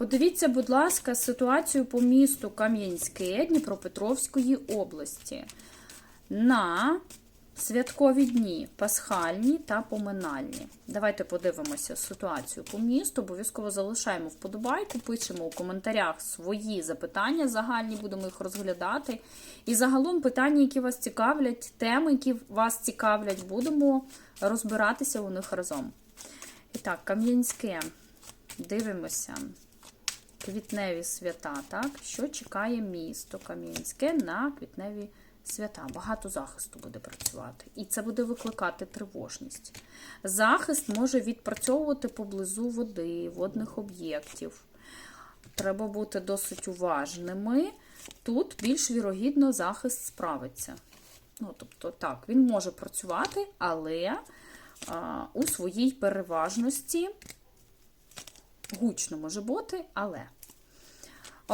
Подивіться, будь ласка, ситуацію по місту Кам'янське Дніпропетровської області на святкові дні, пасхальні та поминальні. Давайте подивимося ситуацію по місту. Обов'язково залишаємо вподобайку, пишемо у коментарях свої запитання загальні, будемо їх розглядати. І загалом питання, які вас цікавлять, теми, які вас цікавлять, будемо розбиратися у них разом. І так, Кам'янське. Дивимося. Квітневі свята, так? Що чекає місто Кам'янське на квітневі свята? Багато захисту буде працювати. І це буде викликати тривожність. Захист може відпрацьовувати поблизу води, водних об'єктів. Треба бути досить уважними. Тут більш вірогідно захист справиться. Ну, тобто, так, він може працювати, але а, у своїй переважності гучно може бути, але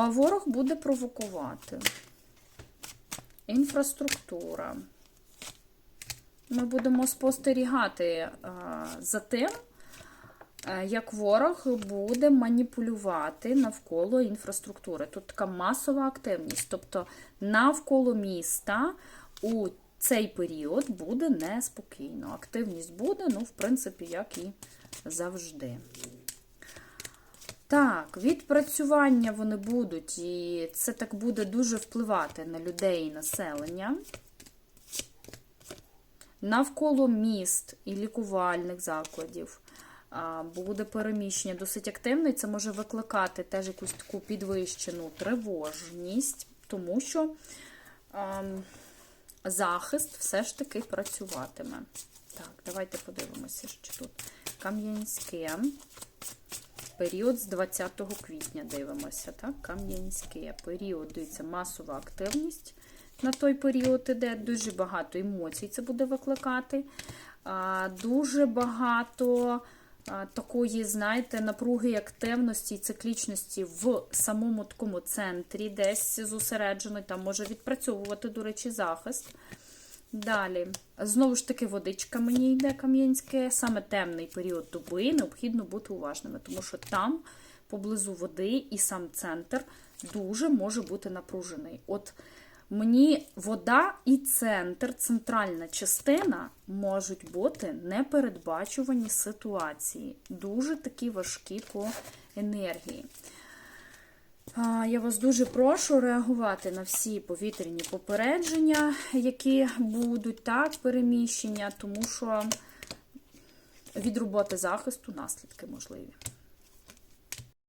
ворог буде провокувати. Інфраструктура. Ми будемо спостерігати а, за тим, а, як ворог буде маніпулювати навколо інфраструктури. Тут така масова активність. Тобто навколо міста у цей період буде неспокійно. Активність буде, ну, в принципі, як і завжди. Так, відпрацювання вони будуть, і це так буде дуже впливати на людей і населення. Навколо міст і лікувальних закладів буде переміщення досить активне, і це може викликати теж якусь таку підвищену тривожність, тому що а, захист все ж таки працюватиме. Так, давайте подивимося, що тут Кам'янське. Період з 20 квітня дивимося, так? Кам'янське. Період, дивіться, масова активність на той період іде. Дуже багато емоцій це буде викликати. Дуже багато такої, знаєте, напруги, активності і циклічності в самому такому центрі, десь зосереджено, там може відпрацьовувати, до речі, захист. Далі, знову ж таки, водичка мені йде кам'янське, саме темний період доби, необхідно бути уважними, тому що там, поблизу води, і сам центр дуже може бути напружений. От мені вода і центр, центральна частина можуть бути непередбачувані ситуації, дуже такі важкі по енергії. Я вас дуже прошу реагувати на всі повітряні попередження, які будуть так, переміщення, тому що від роботи захисту наслідки можливі.